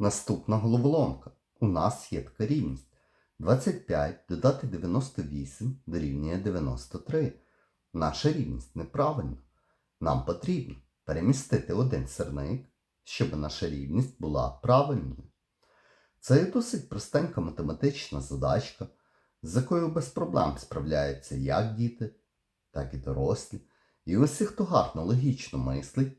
Наступна головоломка. У нас є така рівність. 25 додати 98 дорівнює 93. Наша рівність неправильна. Нам потрібно перемістити один сирник, щоб наша рівність була правильною. Це досить простенька математична задачка, з якою без проблем справляються як діти, так і дорослі. І усі, хто гарно логічно мислить,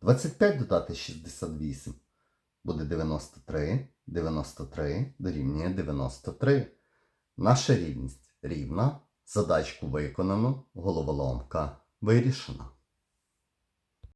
25 додати 68 буде 93, 93 дорівнює 93. Наша рівність рівна, задачку виконано, головоломка вирішена.